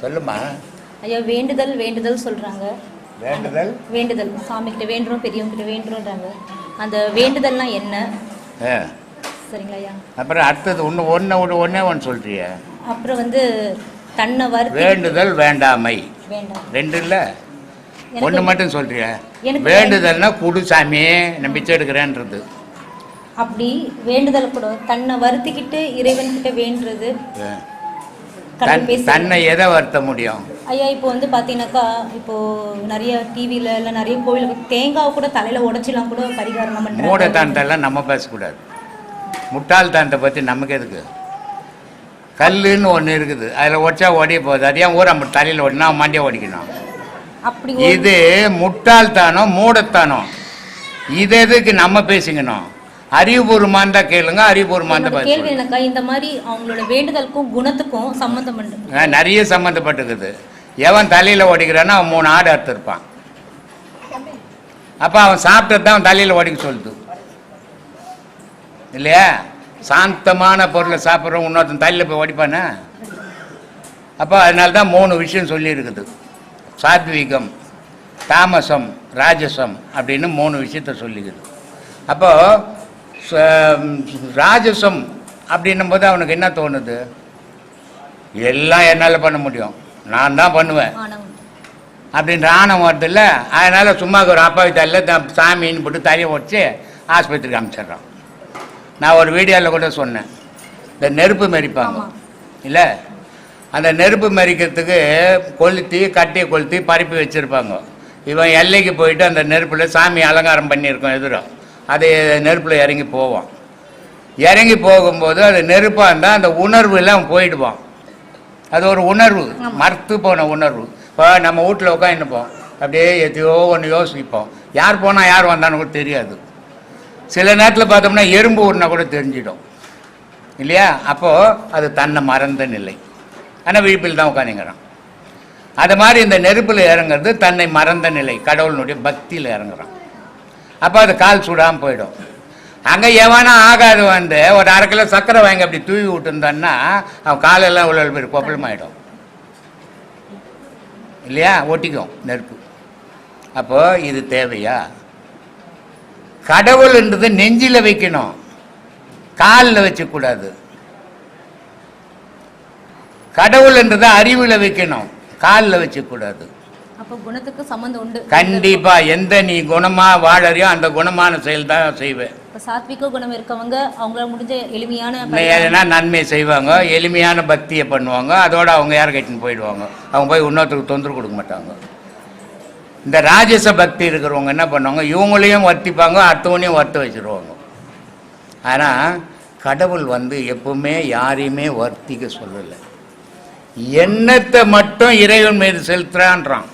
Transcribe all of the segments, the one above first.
சொல்லுமா ஐயா வேண்டுதல் வேண்டுதல் சொல்றாங்க. வேண்டுதல்? வேண்டுதல். சாமி கிட்ட வேண்டுறோம் பெரியவங்க கிட்ட வேண்டுறோன்றாங்க. அந்த வேண்டுதல்னா என்ன. சரிங்களா ஐயா? அப்புறம் அடுத்தது ஒன்று ஒன்று ஒன்று ஒன்றே ஒன்று சொல்றிய. அப்புறம் வந்து தன்னை வருத்தி வேண்டுதல் வேண்டாமை. வேண்டாம். ரெண்டு இல்லை? ஒன்று மட்டும் சொல்றிய. எனக்கு வேண்டுதல்னா குடு சாமி நான் பிச்சை எடுக்கிறேன்றது. அப்படி வேண்டுதல் கூட தன்னை வருத்திக்கிட்டு இறைவன் கிட்ட வேண்டுறது தன்னை எதை வருத்த முடியும்? ஐயா இப்போ வந்து பார்த்தீங்கன்னாக்கா இப்போ நிறைய டிவியில் இல்லை நிறைய கோவிலுக்கு தேங்காய் கூட தலையில உடைச்சிலாம் கூட பரிகாரம் பண்ணுறாங்க மூடத்தானத்தெல்லாம் நம்ம பேசக்கூடாது. முட்டாள்தானத்தை பற்றி நமக்கு எதுக்கு? கல்லுன்னு ஒன்று இருக்குது. அதில் உடச்சா ஒடிய போகுது. அது ஏன் ஊரை நம்ம தலையில் ஓடினா மண்டியை ஓடிக்கணும். அப்படி இது முட்டாள்தானம் மூடத்தானம். இது எதுக்கு நம்ம பேசிக்கணும்? அறிவுபூர்வமாக இருந்தால் கேளுங்க இருந்தால் கேள்வி இந்த மாதிரி அவங்களோட வேண்டுதலுக்கும் குணத்துக்கும் சம்மந்தம் நிறைய சம்மந்தப்பட்டிருக்குது எவன் தலையில் ஓடிக்கிறானோ அவன் மூணு ஆடு அறுத்துருப்பான் அப்போ அவன் சாப்பிட்டது தான் அவன் தலையில் ஓடிக்க சொல்லுது. இல்லையா? சாந்தமான பொருளை சாப்பிட்றவன் இன்னொருத்தன் தலையில் போய் ஓடிப்பானே? அப்போ அதனால தான் மூணு விஷயம் சொல்லியிருக்குது. சாத்வீகம் தாமசம் ராஜசம் அப்படின்னு மூணு விஷயத்த சொல்லிக்குது. அப்போ ராஜசம் அப்படின்னும் போது அவனுக்கு என்ன தோணுது? எல்லாம் என்னால் பண்ண முடியும். நான் தான் பண்ணுவேன் அப்படின்ற ஆணவம் வருது இல்லை? அதனால் சும்மா ஒரு அப்பாவி தலையில் சாமின்னு போட்டு தலையை உடச்சி ஆஸ்பத்திரிக்கு அனுப்பிச்சிடுறான் நான் ஒரு வீடியோவில் கூட சொன்னேன். இந்த நெருப்பு மெரிப்பாங்க. இல்லை? அந்த நெருப்பு மெரிக்கிறதுக்கு கொளுத்தி கட்டியை கொளுத்தி பரப்பி வச்சுருப்பாங்க. இவன் எல்லைக்கு போயிட்டு அந்த நெருப்பில் சாமி அலங்காரம் பண்ணியிருக்கோம் எதிரும் அது நெருப்பில் இறங்கி போவான். இறங்கி போகும்போது அது நெருப்பாக இருந்தால் அந்த உணர்வில் அவன் போயிடுவான். அது ஒரு உணர்வு மறுத்து போன உணர்வு. இப்போ நம்ம வீட்டில் உட்காந்துப்போம் அப்படியே எதையோ ஒன்று யோசிப்போம். யார் போனால் யார் வந்தான்னு கூட தெரியாது. சில நேரத்தில் பார்த்தோம்னா எறும்பு ஊறினா கூட தெரிஞ்சிடும். இல்லையா? அப்போது அது தன்னை மறந்த நிலை. ஆனால் விழிப்பில் தான் உட்காந்துங்கிறான் அது மாதிரி இந்த நெருப்பில் இறங்குறது தன்னை மறந்த நிலை. கடவுளினுடைய பக்தியில் இறங்குறான். அப்போ அது கால் சுடாமல் போயிடும். அங்கே எவனா ஆகாது வந்து. ஒரு அரை கிலோ சர்க்கரை வாங்கி அப்படி தூவி விட்டுருந்தான்னா அவன் காலெல்லாம் உள்ள பேர் கொப்பளமாயிடும் இல்லையா? ஒட்டிக்கும் நெருப்பு. அப்போ இது தேவையா? கடவுள்ன்றது நெஞ்சில் வைக்கணும். காலில் வச்சக்கூடாது. கடவுள்ன்றதை அறிவில் வைக்கணும். காலில் வச்சக்கூடாது. அப்போ குணத்துக்கு சம்மந்தம் உண்டு. கண்டிப்பா. எந்த நீ குணமா வாழறியோ அந்த குணமான செயல் தான் செய்வேன். இப்போ சாத்விக குணம் இருக்கவங்க அவங்களால முடிஞ்ச எளிமையான எதுனா நன்மை செய்வாங்க எளிமையான பக்தியை பண்ணுவாங்க அதோட அவங்க யார் கட்டின்னு போயிடுவாங்க. அவங்க போய் இன்னொருத்தருக்கு தொந்தரவு கொடுக்க மாட்டாங்க. இந்த ராஜச பக்தி இருக்கிறவங்க என்ன பண்ணுவாங்க இவங்களையும் வர்த்திப்பாங்க அடுத்தவனையும் வர்த்த வச்சிருவாங்க. ஆனால் கடவுள் வந்து எப்பவுமே யாரையுமே வர்த்திக்க சொல்லலை. எண்ணத்தை மட்டும் இறைவன் மீது செலுத்துறான்றான்.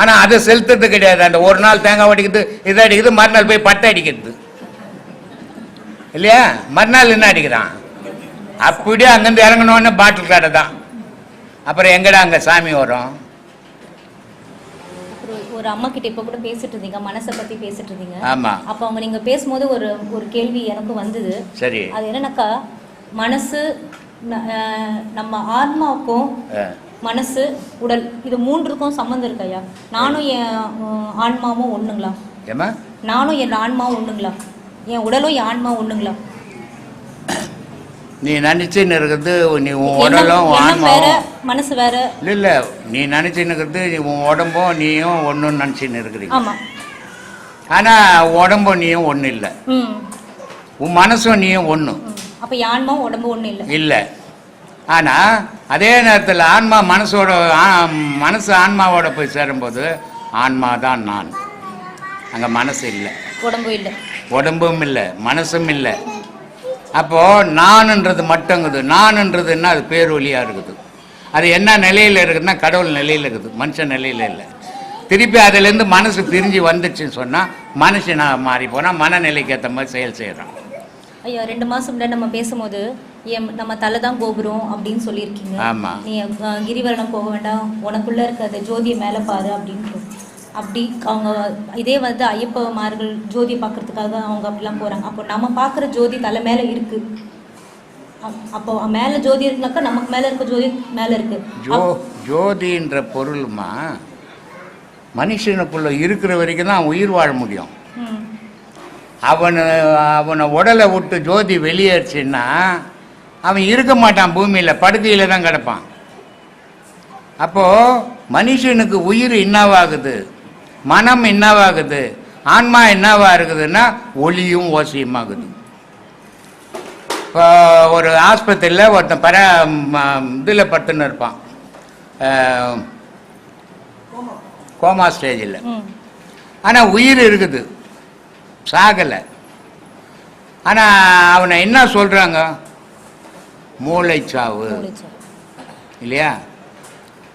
ஆனால் அதை செலுத்துறது கிடையாது. அந்த ஒரு நாள் தேங்காய் அடிக்கிறது இதை அடிக்கிறது மறுநாள் போய் பட்டை அடிக்கிறது. இல்லையா? மறுநாள் என்ன அடிக்கிறான்? அப்படியே அங்கேருந்து இறங்கணுன்னு பாட்டில் கடை தான். அப்புறம் எங்கடா அங்கே சாமி வரும் ஒரு அம்மா கிட்ட இப்போ கூட பேசிட்டு இருந்தீங்க மனசை பத்தி பேசிட்டு இருந்தீங்க. ஆமாம் அப்போ அவங்க நீங்க பேசும்போது ஒரு ஒரு கேள்வி எனக்கும் வந்தது. சரி. அது என்னன்னாக்கா மனசு நம்ம ஆத்மாவுக்கும். மனசு உடல் இது மூன்றுக்கும் சம்மந்தம் இருக்கையா நானும் என் ஆன்மாவும் ஒண்ணுங்களா? நானும் என் ஆன்மாவும் ஒண்ணுங்களா? என் உடலும் என் ஆன்மா ஒண்ணுங்களா? நீ நினச்சின்னு இருக்கிறது நீ உன் உடலும் வேற ஆன்மாவும். மனசு வேற. இல்லை இல்லை நீ நினச்சின்னு இருக்கிறது நீ உன் உடம்பும் நீயும் ஒன்றுன்னு நினச்சின்னு இருக்கிறீங்க. ஆமா. ஆனால் உடம்பும் நீயும் ஒன்றும் இல்லை. உன் மனசும் நீயும் ஒன்று. அப்ப ஆன்மாவும் உடம்பு ஒண்ணும் இல்லை. இல்லை. ஆனால் அதே நேரத்தில் ஆன்மா மனசோட மனசு ஆன்மாவோட போய் சேரும்போது ஆன்மா தான் நான். அங்கே மனசு இல்லை. உடம்பு இல்லை. உடம்பும் இல்லை மனசும் இல்லை. அப்போது நானுன்றது மட்டுங்குது. நானுன்றதுன்னா அது பேரொலியாக இருக்குது. அது என்ன நிலையில் இருக்குதுன்னா கடவுள் நிலையில் இருக்குது. மனுஷன் நிலையில் இல்லை. திருப்பி அதுலேருந்து மனசு பிரிஞ்சு வந்துச்சுன்னு சொன்னால் மனுஷனாக மாறி போனால் மனநிலைக்கு ஏற்ற மாதிரி செயல் செய்கிறான் ஐயா ரெண்டு முன்னாடி நம்ம பேசும்போது என் நம்ம தலை தான் கோபுரம் அப்படின்னு சொல்லியிருக்கீங்க. ஆமா. நீ கிரிவலம் போக வேண்டாம். உனக்குள்ள இருக்க அந்த ஜோதியை மேலே பாரு அப்படின்னு அப்படி அவங்க இதே வந்து ஐயப்பமார்கள் ஜோதி பார்க்கறதுக்காக அவங்க அப்படிலாம் போறாங்க. அப்போ நம்ம பார்க்குற ஜோதி தலை மேலே இருக்கு. அப்- அப்போ மேலே ஜோதி இருக்குனாக்கா நமக்கு மேலே இருக்க ஜோதி மேலே இருக்கு. ஜோ ஜோதின்ற பொருளுமா? மனுஷனுக்குள்ள இருக்கிற வரைக்கும் தான் உயிர் வாழ முடியும். அவனை அவனை உடலை விட்டு ஜோதி வெளியேறுச்சுன்னா அவன் இருக்க மாட்டான் பூமியில் படுக்கையில் தான் கிடப்பான். அப்போது மனுஷனுக்கு உயிர் என்னவாகுது? மனம் என்னவாகுது? ஆன்மா என்னவா இருக்குதுன்னா ஒளியும் ஓசையுமாகுது இப்போ ஒரு ஆஸ்பத்திரியில் ஒருத்தன் பர இதில் படுத்துன்னு இருப்பான். கோமா ஸ்டேஜில். ஆனால் உயிர் இருக்குது. சாகலை. ஆனால் அவனை என்ன சொல்கிறாங்க மூளைச்சாவு. மூளைச்சாவு. இல்லையா?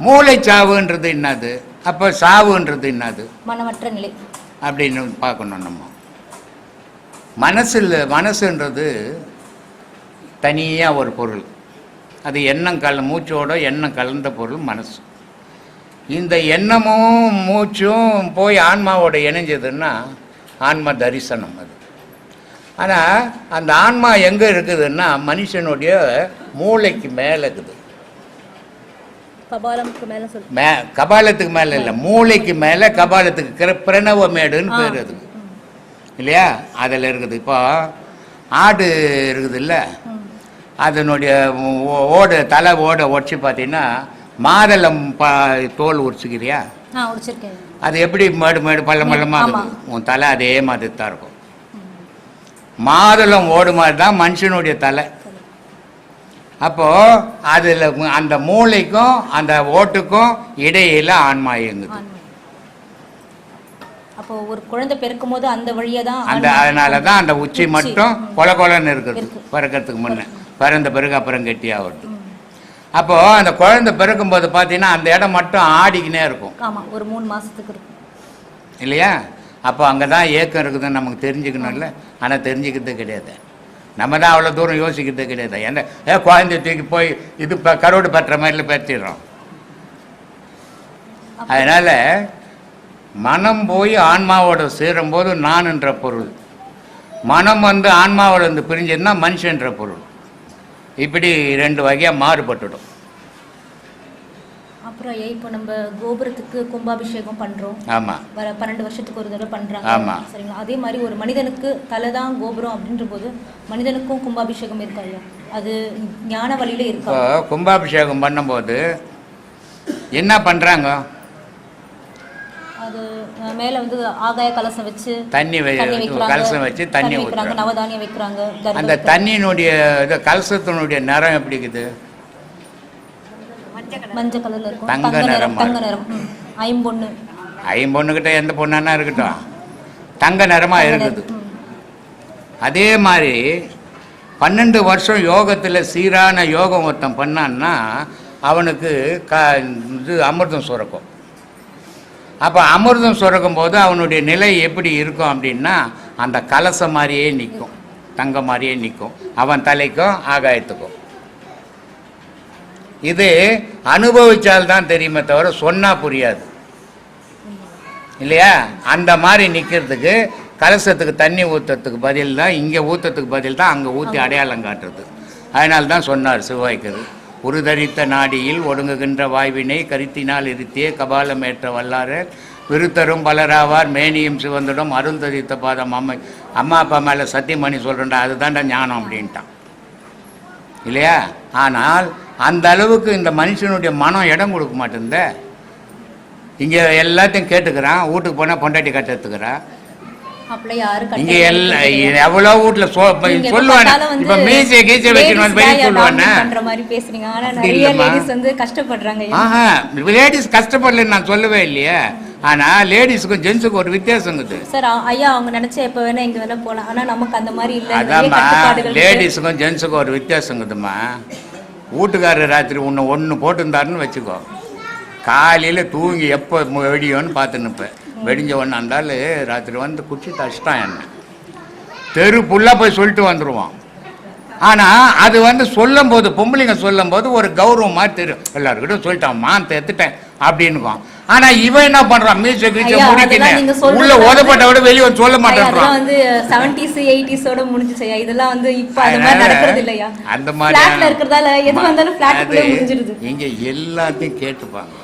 மூளைச்சாவுன்றது என்னது? அப்போ சாவுன்றது என்னது? மனமற்ற நிலை. அப்படின்னு பார்க்கணும் நம்ம. மனசில் மனசுன்றது தனியாக ஒரு பொருள். அது எண்ணம் கல மூச்சோட எண்ணம் கலந்த பொருள் மனசு. இந்த எண்ணமும் மூச்சும் போய் ஆன்மாவோட இணைஞ்சதுன்னா ஆன்ம தரிசனம் அது. ஆனால் அந்த ஆன்மா எங்கே இருக்குதுன்னா மனுஷனுடைய மூளைக்கு மேலே இருக்குது கபாலமுக்கு மேலே சொல் மே கபாலத்துக்கு மேலே இல்லை மூளைக்கு மேலே கபாலத்துக்கு கிர பிரணவ மேடுன்னு பேர் அதுக்கு இல்லையா? அதில் இருக்குது. இப்போ ஆடு இருக்குது இல்லை? அதனுடைய ஓ- ஓடு தலை ஓடை உடச்சி பார்த்தீங்கன்னா மாதளம் பா தோல் உரிச்சுக்கிறியா? ஆ உடிச்சிருக்கேன் அது எப்படி மேடு மேடு பள்ளம் பள்ளமாக ஆமா. இருக்குது உன் தலை அதே மாதிரி தான் இருக்கும். மாதுளம் ஓடு மாதிரி தான் மனுஷனுடைய தலை. அப்போ அதில் அந்த மூளைக்கும் அந்த ஓட்டுக்கும் இடையில ஆன்மா ஆன்மா. அப்போ ஒரு குழந்தை பிறக்கும் போது அந்த வழியா தான் அந்த அதனால தான் அந்த உச்சி மட்டும். கொல கொலன்னு இருக்குது. இருக்கு. பிறக்கிறதுக்கு முன்னே. பிறந்த பிறகு அப்புறம் கெட்டியாகுது ம். அப்போ அந்த குழந்தை பிறக்கும்போது பார்த்தீங்கன்னா அந்த இடம் மட்டும் ஆடிக்கினே இருக்கும். ஆமா ஒரு மூணு மாசத்துக்கு இருக்கும். இல்லையா? அப்போ அங்கே தான் ஏக்கம் இருக்குதுன்னு நமக்கு தெரிஞ்சுக்கணும்ல. ஆனால் தெரிஞ்சுக்கிறது கிடையாது. நம்ம தான் அவ்வளோ தூரம் யோசிக்கிறது கிடையாது என்ன? ஏ குழந்தை தூக்கி போய் இது இப்போ கரோடு பற்ற மாதிரில பற்றிடுறோம் அதனால் மனம் போய் ஆன்மாவோட சேரும்போது நான்ன்ற பொருள். மனம் வந்து ஆன்மாவோட வந்து பிரிஞ்சதுன்னா மனுஷன்ற பொருள். இப்படி ரெண்டு வகையாக மாறுபட்டுடும். அப்புறம் ஏன் இப்போ நம்ம கோபுரத்துக்கு கும்பாபிஷேகம் பண்றோம்? ஆமாம் வர பன்னெண்டு வருஷத்துக்கு ஒரு தடவை பண்றாங்க. ஆமா. சரிங்களா? அதே மாதிரி ஒரு மனிதனுக்கு தலை தான் கோபுரம் அப்படின்ற போது மனிதனுக்கும் கும்பாபிஷேகம் இருக்கா இல்லையா? அது ஞான வழியில இருக்கா? கும்பாபிஷேகம் பண்ணும்போது என்ன பண்ணுறாங்க அது மேல வந்து ஆகாய கலசம் வச்சு தண்ணி கலசம் வச்சு தண்ணி வைக்கிறாங்க நவதானியம் வைக்கிறாங்க அந்த. தண்ணியினுடைய கலசத்தினுடைய நிறம் எப்படி இருக்குது? மஞ்சள் கலர்ல இருக்கும். தங்க நிறம் தங்க நிறம். ஐம்பொண்ணு. ஐம்பொண்ணுக்கிட்ட எந்த பொண்ணானா இருக்கட்டும். தங்க நிறமாக இருக்குது. அதே மாதிரி பன்னெண்டு வருஷம் யோகத்தில் சீரான யோகம் ஒருத்தன் பண்ணான்னா அவனுக்கு க இது அமிர்தம் சுரக்கும். அப்போ அமிர்தம் சுரக்கும் போது அவனுடைய நிலை எப்படி இருக்கும் அப்படின்னா அந்த கலசம் மாதிரியே நிற்கும். தங்க மாதிரியே நிற்கும். அவன் தலைக்கும் ஆகாயத்துக்கும். இது அனுபவிச்சால் தான் தெரியுமே தவிர சொன்னால் புரியாது. இல்லையா? அந்த மாதிரி நிற்கிறதுக்கு கலசத்துக்கு தண்ணி ஊற்றுறதுக்கு பதில் தான் இங்கே ஊற்றுறதுக்கு பதில் தான் அங்கே ஊற்றி அடையாளம் காட்டுறது. அதனால தான் சொன்னார் சிவாய்க்கர் உருதரித்த நாடியில் ஒடுங்குகின்ற வாய்வினை கருத்தினால் இருத்தியே கபாலமேற்ற வல்லாரே விருத்தரும் பலராவார் மேனியும் சிவந்திடம் அருந்ததித்த பாதம் அம்மை. அம்மா அப்பா மேலே சத்தியமணி சொல்கிறேன்டா அதுதான்டா ஞானம் அப்படின்ட்டான். இல்லையா? ஆனால் அந்த அளவுக்கு இந்த மனுஷனுடைய மனம் இடம் கொடுக்க மாட்டேங்குதே இங்கே எல்லாத்தையும் கேட்டுக்கிறான். வீட்டுக்கு போனால் பொண்டாட்டி கட்டத்துக்கிறான் இங்கே கட்டளை எல்லா கிடையாது. எவ்வளோ வீட்டில் சொ சொல்லுவானே. இப்போ மீசை கீசை வச்சுன்னு. லேடிஸ் ஆஹா கஷ்டப்படலன்னு நான் சொல்லவே இல்லையே. ஆனால் லேடிஸுக்கும் ஜென்ஸுக்கும் ஒரு வித்தியாசம் இருக்குது. சார் ஐயா அவங்க நினைச்சா எப்ப வேணா இங்க வேணா போலாம். ஆனா நமக்கு அந்த மாதிரி இல்ல அதாம்மா. லேடிஸுக்கும் ஜென்ஸுக்கும் ஒரு வித்தியாசம் வீட்டுக்காரர் ராத்திரி ஒன்று ஒன்று போட்டிருந்தாருன்னு வச்சுக்கோ. காலையில் தூங்கி எப்போ வெடியோன்னு பார்த்து நிற்பேன் வெடிஞ்ச ஒன்று அந்தாள் ராத்திரி வந்து குச்சி தச்சிட்டான் என்ன. தெரு ஃபுல்லாக போய் சொல்லிட்டு வந்துடுவான் ஆனால் அது வந்து சொல்லும்போது பொம்பளைங்க சொல்லும்போது ஒரு கௌரவம் மாதிரி தெரியும். எல்லாருக்கிட்டும் சொல்லிட்டான் மான் தேத்துட்டேன். அப்படின்னுவான். ஆனால் இவன் என்ன பண்ணுறான் மீச கீச்ச முடிக்கின்னு உள்ள ஓதப்பட்ட விட வெளியே வந்து சொல்ல மாட்டேன்றான் வந்து செவன்டிஸ் எயிட்டிஸோட முடிஞ்சுச்சு ஐயா. இதெல்லாம் வந்து இப்ப அது மாதிரி நடக்கிறது இல்லையா அந்த மாதிரி ஃபிளாட்ல இருக்கிறதால எது வந்தாலும் ஃபிளாட்டுக்குள்ளே முடிஞ்சிருது. இங்க எல்லாத்தையும் கேட்டுப்பாங்க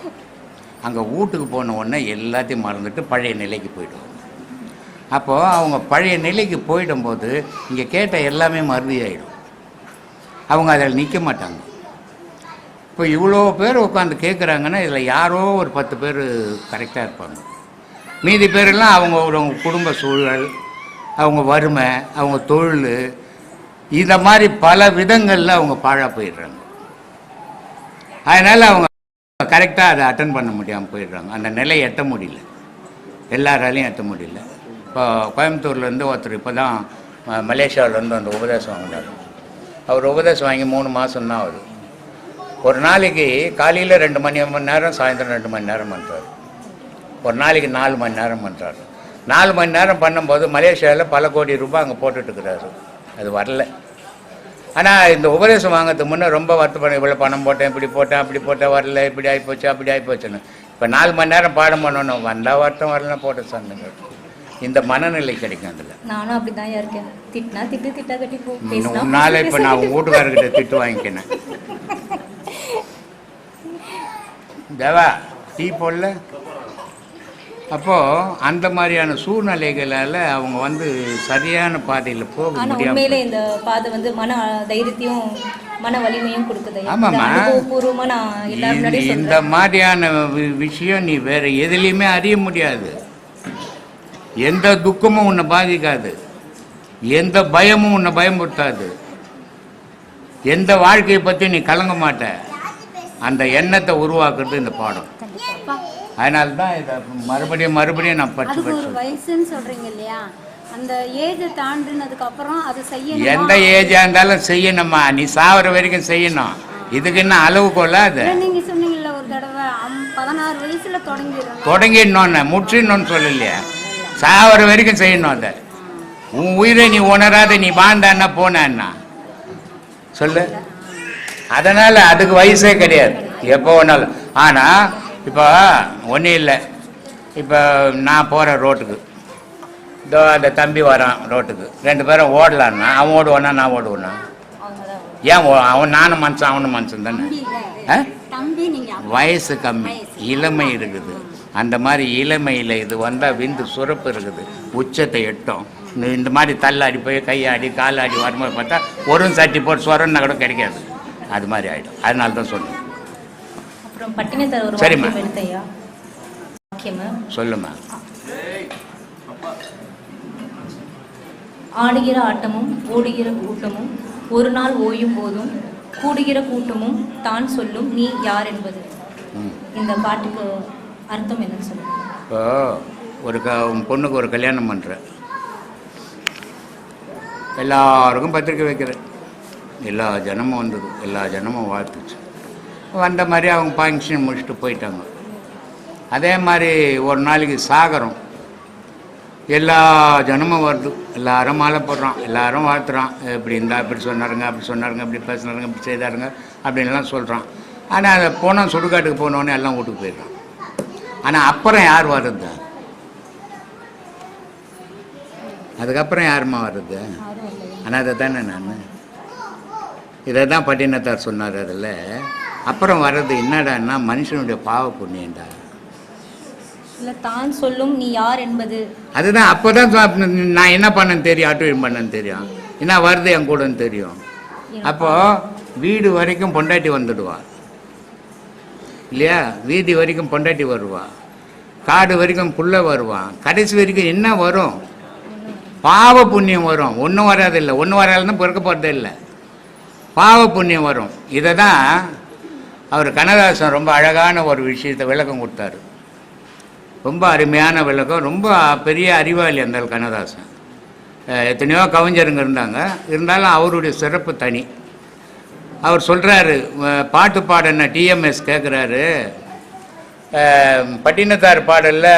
அங்க வீட்டுக்கு போன உடனே எல்லாத்தையும் மறந்துட்டு பழைய நிலைக்கு போயிடுவாங்க. அப்போ அவங்க பழைய நிலைக்கு போயிடும்போது இங்க கேட்ட எல்லாமே மறுதி ஆயிடும். அவங்க அதில் நிற்க மாட்டாங்க. இப்போ இவ்வளோ பேர் உட்காந்து கேட்குறாங்கன்னா இதில் யாரோ ஒரு பத்து பேர் கரெக்டாக இருப்பாங்க. மீதி பேரெல்லாம் அவங்க அவங்க குடும்ப சூழல் அவங்க வறுமை அவங்க தொழில் இந்த மாதிரி பல விதங்களில் அவங்க பாழாக போயிடுறாங்க. அதனால் அவங்க கரெக்டாக அதை அட்டன் பண்ண முடியாமல் போயிடுறாங்க. அந்த நிலையை எட்ட முடியல. எல்லாராலையும் எட்ட முடியல. இப்போ கோயம்புத்தூர்லேருந்து ஒருத்தர் இப்போ தான் மலேசியாவிலேருந்து அந்த உபதேசம் வாங்கினார். அவர் உபதேசம் வாங்கி மூணு மாதம் தான் ஆகுது. ஒரு நாளைக்கு காலையில் ரெண்டு மணி மணி நேரம் சாயந்தரம் ரெண்டு மணி நேரம் பண்ணுறாரு ஒரு நாளைக்கு நாலு மணி நேரம் பண்ணுறாரு நாலு மணி நேரம் பண்ணும்போது மலேசியாவில் பல கோடி ரூபாய் அங்கே போட்டுட்ருக்கிறாரு அது வரல. ஆனால் இந்த உபதேசம் வாங்குறதுக்கு முன்னே ரொம்ப வருத்தப்பட இவ்வளோ பணம் போட்டேன் இப்படி போட்டேன் அப்படி போட்டேன் வரல இப்படி ஆகிப்போச்சு அப்படி ஆகிப்போச்சுன்னு இப்போ நாலு மணி நேரம் பாடம் பண்ணணும். வந்தால் வருத்தம் வரல போட்ட சொன்னங்க இந்த மனநிலை கிடைக்கும் அதில். நானும் அப்படிதான் ஐயா இருக்கேன். திட்டினா திட்டு திட்டா கட்டி போ. உன்னால இப்போ நான். வீட்டுக்காரர்கிட்ட திட்டு வாங்கிக்கினேன். தேவா டீ போடல. அப்போ அந்த மாதிரியான சூழ்நிலைகளால அவங்க வந்து சரியான பாதையில் போக ஆனா முடியாம உண்மையிலே இந்த பாதை வந்து மன தைரியத்தையும் மன வலிமையும் கொடுக்குது. ஆமாம்மா. இந்த மாதிரியான விஷயம் நீ வேற எதுலையுமே அறிய முடியாது. எந்த துக்கமும் உன்னை பாதிக்காது. எந்த பயமும் உன்னை பயமுறுத்தாது. எந்த வாழ்க்கையை பற்றி நீ கலங்க மாட்ட. அந்த எண்ணத்தை உருவாக்குறது இந்த பாடம். அதனால தான் இதை மறுபடியும் மறுபடியும் நான் படிச்சு வயசுன்னு சொல்றீங்க இல்லையா? அந்த ஏஜை தாண்டினதுக்கு அப்புறம் அது செய்யணும்? எந்த ஏஜாக இருந்தாலும் செய்யணும்மா நீ சாவர வரைக்கும் செய்யணும். இதுக்கு என்ன அளவுகோல அது? நீங்க சொன்னீங்கல்ல ஒரு தடவை பதினாறு வயசுல தொடங்கிடணும். தொடங்கிடணும்னு முற்றிடணும்னு சொல்லலையே. சாவர வரைக்கும் செய்யணும் அதை. உன் உயிரை நீ உணராத நீ வாழ்ந்தான்னா போனான்னா. சொல்லு. அதனால அதுக்கு வயசே கிடையாது. எப்போ வேணாலும். ஆனால் இப்போ ஒன்றும் இல்லை. இப்போ நான் போகிறேன் ரோட்டுக்கு. இதோ அந்த தம்பி வரான் ரோட்டுக்கு. ரெண்டு பேரும் ஓடலான்னா அவன் ஓடுவானா நான் ஓடுவேனா? ஏன் அவன் நானும் மனுஷன் அவனும் மனுஷன் தானே? ஆ? வயசு கம்மி. இளமை இருக்குது. அந்த மாதிரி இளமையில் இது வந்தால் விந்து சுரப்பு இருக்குது. உச்சத்தை எட்டும். இந்த- இந்த மாதிரி தள்ளாடி போய் கையாடி காலாடி வரும்போது பார்த்தா ஒரு சட்டி போட்டு சொரன்னா கூட கிடைக்காது. அது மாதிரி ஆகிடும் அதனால தான் சொன்னேன். அப்புறம் பட்டினத்தார் ஒரு சரிம்மா. சொல்லுமா ஆடுகிற ஆட்டமும் ஓடுகிற கூட்டமும் ஒரு நாள் ஓயும் போதும் கூடுகிற கூட்டமும் தான் சொல்லும் நீ யார் என்பது. இந்த பாட்டுக்கு அர்த்தம் என்னன்னு சொல்லுங்க. இப்போ ஒரு க உன் பொண்ணுக்கு ஒரு கல்யாணம் பண்ணுற எல்லாருக்கும் பத்திரிக்கை வைக்கிறேன். எல்லா ஜனமும் வந்தது. எல்லா ஜனமும் வாழ்த்துச்சு. வந்த மாதிரி அவங்க ஃபங்க்ஷன் முடிச்சுட்டு போயிட்டாங்க. அதே மாதிரி ஒரு நாளைக்கு சாகரம். எல்லா ஜனமும் வருது. எல்லாரும் மாலை போடுறான். எல்லாரும் வாழ்த்துறான். இப்படி இருந்தா இப்படி சொன்னாருங்க அப்படி சொன்னாருங்க இப்படி பேசினாருங்க இப்படி செய்தாருங்க அப்படின்லாம் சொல்கிறான் ஆனால் அதை போனால் சுடுகாட்டுக்கு போனோடனே எல்லாம் வீட்டுக்கு போயிடுறான். ஆனால் அப்புறம் யார் வர்றது? அதுக்கப்புறம் யாரும்மா வர்றது? ஆனால் அதை தானே நான்? இதை தான் பட்டினத்தார் சொன்னார் அதில். அப்புறம் வர்றது என்னடான்னா மனுஷனுடைய பாவ புண்ணியண்டா இல்ல தான் சொல்லும் நீ யார் என்பது. அதுதான் அப்போ தான் நான் என்ன பண்ணேன்னு தெரியும் அட்டுவன் பண்ணேன்னு தெரியும். என்ன வருது என் கூடன்னு தெரியும். அப்போ வீடு வரைக்கும் பொண்டாட்டி வந்துடுவா. இல்லையா? வீதி வரைக்கும் பொண்டாட்டி வருவா. காடு வரைக்கும் புள்ள வருவான் கடைசி வரைக்கும் என்ன வரும்? பாவ புண்ணியம் வரும். ஒன்றும் வராதில்லை ஒன்றும் வராதுன்னு பிறக்க போகிறதே இல்லை. பாவ புண்ணியம் வரும். இதை தான் அவர் கண்ணதாசன் ரொம்ப அழகான ஒரு விஷயத்தை விளக்கம் கொடுத்தாரு. ரொம்ப அருமையான விளக்கம் ரொம்ப பெரிய அறிவாளி அந்த கண்ணதாசன். எத்தனையோ கவிஞருங்க இருந்தாங்க. இருந்தாலும் அவருடைய சிறப்பு தனி. அவர் சொல்கிறாரு பாட்டு பாடின டிஎம்எஸ் கேட்குறாரு பட்டினத்தார் பாடலில்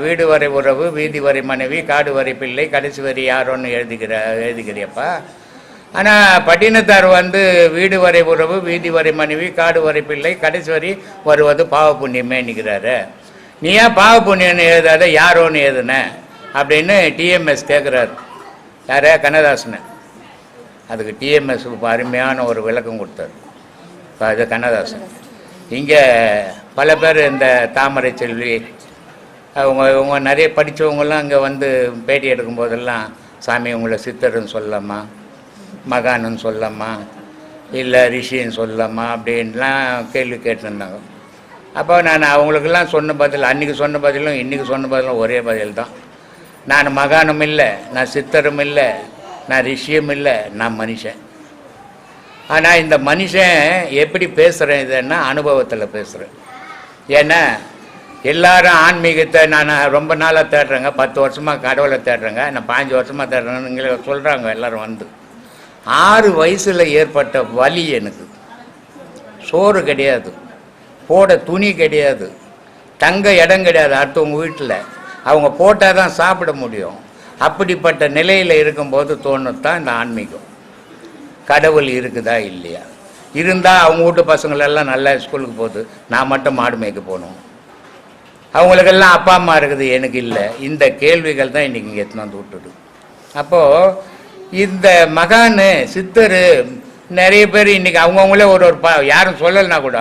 வீடு வரை உறவு வீதி வரை மனைவி காடு வரை பிள்ளை கடைசி வரை யாரோன்னு எழுதிக்கிற எழுதிக்கிறியப்பா. ஆனால் பட்டினத்தார் வந்து வீடு வரை உறவு வீதி வரை மனைவி காடு வரை பிள்ளை கடைசி வரை வருவது பாவ புண்ணியமே நிற்கிறாரு நீ ஏன் பாவ புண்ணியம்னு எழுதாத? யாரோன்னு எழுதுன? அப்படின்னு டிஎம்எஸ் கேட்குறாரு யாரே? கண்ணதாசனை. அதுக்கு டிஎம்எஸ் அருமையான ஒரு விளக்கம் கொடுத்தாரு. இப்ப அது கண்ணதாசன். இங்கே பல பேர் இந்த தாமரை செல்வி அவங்க இவங்க நிறைய படித்தவங்கெல்லாம் அங்கே வந்து பேட்டி எடுக்கும் போதெல்லாம் சாமி உங்களை சித்தர்னு சொல்லலாமா? மகான்னு சொல்லலாமா இல்லை ரிஷின்னு சொல்லலாமா அப்படின்லாம் கேள்வி கேட்டிருந்தாங்க. அப்போ நான் அவங்களுக்கெல்லாம் சொன்ன பதில் அன்றைக்கி சொன்ன பதிலும் இன்றைக்கி சொன்ன பதிலும் ஒரே பதில் தான் நான் மகானும் இல்லை நான் சித்தரும் இல்லை நான் ரிஷியும் இல்லை நான் மனுஷன். ஆனால் இந்த மனுஷன் எப்படி பேசுகிறேன் இதுன்னா அனுபவத்தில் பேசுகிறேன் ஏன்னா எல்லாரும் ஆன்மீகத்தை நான் ரொம்ப நாளாக தேடுறேங்க. பத்து வருஷமாக கடவுளை தேடுறேங்க. நான் பாஞ்சு வருஷமாக தேடுறேன்னு சொல்கிறாங்க எல்லாரும் வந்து. ஆறு வயசில் ஏற்பட்ட வலி எனக்கு. சோறு கிடையாது. போட துணி கிடையாது. தங்க இடம் கிடையாது அடுத்தவங்க வீட்டில். அவங்க போட்டால் தான் சாப்பிட முடியும். அப்படிப்பட்ட நிலையில் இருக்கும்போது தோணுத்தான் இந்த ஆன்மீகம். கடவுள் இருக்குதா இல்லையா? இருந்தால் அவங்க வீட்டு பசங்களெல்லாம் நல்லா ஸ்கூலுக்கு போகுது. நான் மட்டும் மாடு மேய்க்க போகணும். அவங்களுக்கெல்லாம் அப்பா அம்மா இருக்குது. எனக்கு இல்லை. இந்த கேள்விகள் தான் இன்றைக்கி இங்கே எடுத்துன்னு வந்து விட்டுடு அப்போது இந்த மகானு சித்தர் நிறைய பேர் இன்றைக்கி அவங்கவுங்களே ஒரு ஒரு ப யாரும் சொல்லலைன்னா கூட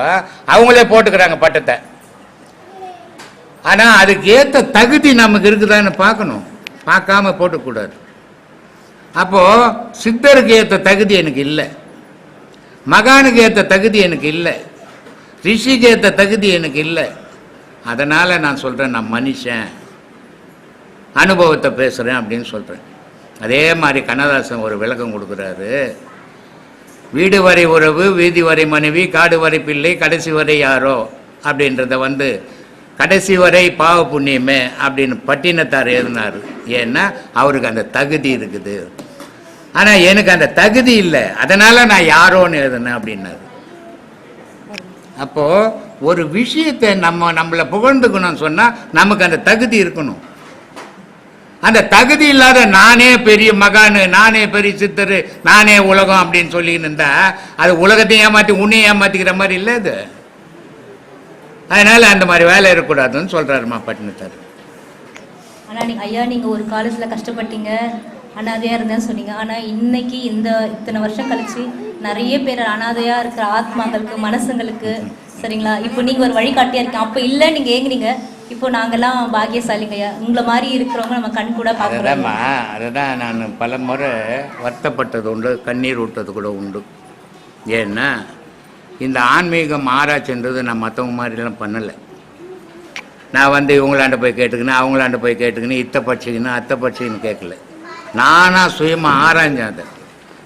அவங்களே போட்டுக்கிறாங்க பட்டத்தை. ஆனால் அதுக்கு ஏற்ற தகுதி நமக்கு இருக்குதான்னு பார்க்கணும். பார்க்காம போட்டுக்கூடாது. அப்போது சித்தருக்கு ஏற்ற தகுதி எனக்கு இல்லை. மகானுக்கு ஏற்ற தகுதி எனக்கு இல்லை. ரிஷிக்கு ஏற்ற தகுதி எனக்கு இல்லை. அதனால் நான் சொல்கிறேன் நான் மனுஷன். அனுபவத்தை பேசுகிறேன் அப்படின்னு சொல்கிறேன் அதே மாதிரி கண்ணதாசன் ஒரு விளக்கம் கொடுக்குறாரு. வீடு வரை உறவு வீதி வரை மனைவி காடு வரை பிள்ளை கடைசி வரை யாரோ அப்படின்றத வந்து கடைசி வரை பாவ புண்ணியமே அப்படின்னு பட்டினத்தார் எழுதினார். ஏன்னா அவருக்கு அந்த தகுதி இருக்குது. ஆனால் எனக்கு அந்த தகுதி இல்லை. அதனால் நான் யாரோன்னு எழுதினேன் அப்படின்னாரு. அப்போது ஒரு விஷயத்தை நம்ம நம்மளை புகழ்ந்துக்கணும்னு சொன்னால் நமக்கு அந்த தகுதி இருக்கணும். அந்த தகுதி இல்லாத நானே பெரிய மகானு நானே பெரிய சித்தர் நானே உலகம் அப்படின்னு சொல்லின்னு இருந்தா அது உலகத்தையும் ஏமாற்றி உன்னையும் ஏமாத்திக்கிற மாதிரி இல்லை அது. அதனால அந்த மாதிரி வேலை இருக்கக்கூடாதுன்னு சொல்றாருமா பட்டினத்தார். ஆனால் நீங்கள் ஐயா நீங்கள் ஒரு காலேஜில் கஷ்டப்பட்டீங்க. அனாதையாக இருந்தேன்னு சொன்னீங்க. ஆனால் இன்னைக்கு இந்த இத்தனை வருஷம் கழிச்சு நிறைய பேர் அனாதையாக இருக்கிற ஆத்மாக்களுக்கு மனசுங்களுக்கு சரிங்களா? இப்போ நீங்கள் ஒரு வழிகாட்டியாக இருக்கீங்க. அப்போ இல்லை நீங்கள் ஏங்குனீங்க. இப்போ நாங்கெல்லாம் பாக்கியசாலிங்க உங்களை மாதிரி இருக்கிறவங்க நம்ம கண் கூட பார்க்குறோம் அதுதான் நான் பல முறை வருத்தப்பட்டது உண்டு கண்ணீர் விட்டது கூட உண்டு. ஏன்னா இந்த ஆன்மீகம் ஆராய்ச்சின்றது நான் மற்றவங்க மாதிரிலாம் பண்ணலை. நான் வந்து இவங்களாண்ட போய் கேட்டுக்கினேன் அவங்களாண்ட போய் கேட்டுக்கினேன் இத்தை பட்சிக்கணும் அத்தை பட்சிக்கணும் கேட்கல. நானாக சுயமாக ஆராய்ஞ்சேன் அதை.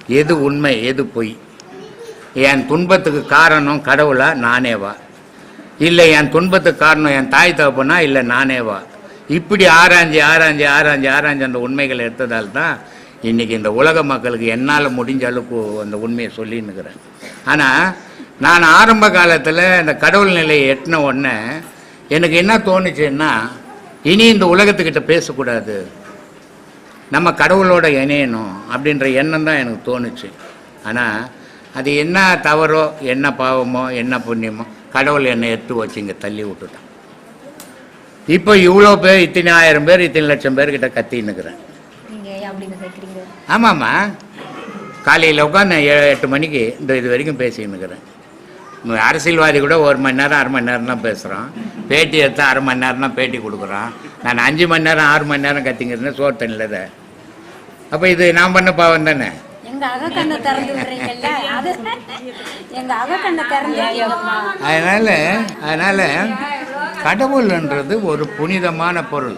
எது உண்மை எது பொய். என் துன்பத்துக்கு காரணம் கடவுளா நானேவா? இல்லை என் துன்பத்துக்கு காரணம் என் தாய் தகப்பனா? இல்லை நானேவா? இப்படி ஆராய்ஞ்சு ஆராய்ஞ்சு ஆராய்ஞ்சு ஆராய்ஞ்சு அந்த உண்மைகளை எடுத்ததால் தான் இன்றைக்கி இந்த உலக மக்களுக்கு என்னால் முடிஞ்ச அளவுக்கு அந்த உண்மையை சொல்லின்னுக்கிறேன். ஆனால் நான் ஆரம்ப காலத்தில் இந்த கடவுள் நிலையை எட்டின உடனே எனக்கு என்ன தோணுச்சுன்னா இனி இந்த உலகத்துக்கிட்ட பேசக்கூடாது. நம்ம கடவுளோட இணையணும் அப்படின்ற எண்ணம் தான் எனக்கு தோணுச்சு. ஆனால் அது என்ன தவறோ என்ன பாவமோ என்ன புண்ணியமோ கடவுள் என்னை எடுத்து வச்சு இங்கே தள்ளி விட்டுட்டான். இப்போ இவ்வளோ பேர் இத்தனை ஆயிரம் பேர் இத்தனை லட்சம் பேர்கிட்ட கத்தின்னுக்கிறேன் ஆமாம்மா. காலையில் உட்காந்து ஏழு எட்டு மணிக்கு இந்த இது வரைக்கும் பேசின்னுக்கிறேன் அரசியல்வாதி கூட ஒரு மணி நேரம் அரை மணி நேரம் தான் பேசுகிறான் பேட்டி எடுத்து அரை மணி நேரம் தான் பேட்டி கொடுக்குறான். நான் அஞ்சு மணி நேரம் ஆறு மணி நேரம் கத்திங்கிறேன் சோறு தண்ணியில் அப்போ இது நான் பண்ண பாவம் தானே? எங்க அகக்கண்ணை திறந்து விடுறீங்கல்ல? அது எங்க அகக்கண்ணை திறந்து அதனால அதனால் அதனால் கடவுள்ன்றது ஒரு புனிதமான பொருள்.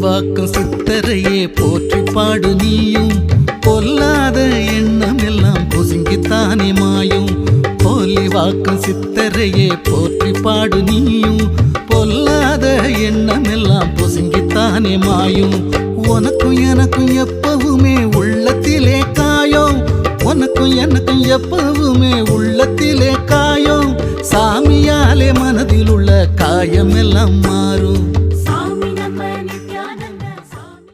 வாக்கம் சித்தரையே போற்றி பாடு நீயும். பொல்லாத எண்ணம் எல்லாம் பொசுங்கித்தானே மாயும். போலி வாக்கம் சித்தரையே போற்றி பாடு நீயும். பொல்லாத எண்ணம் எல்லாம் பொசுங்கித்தானே மாயும். உனக்கும் எனக்கும் எப்பவுமே எப்பவுமே உள்ளத்திலே காயம். சாமியாலே மனதில் உள்ள காயம் எல்லாம் மாறும்.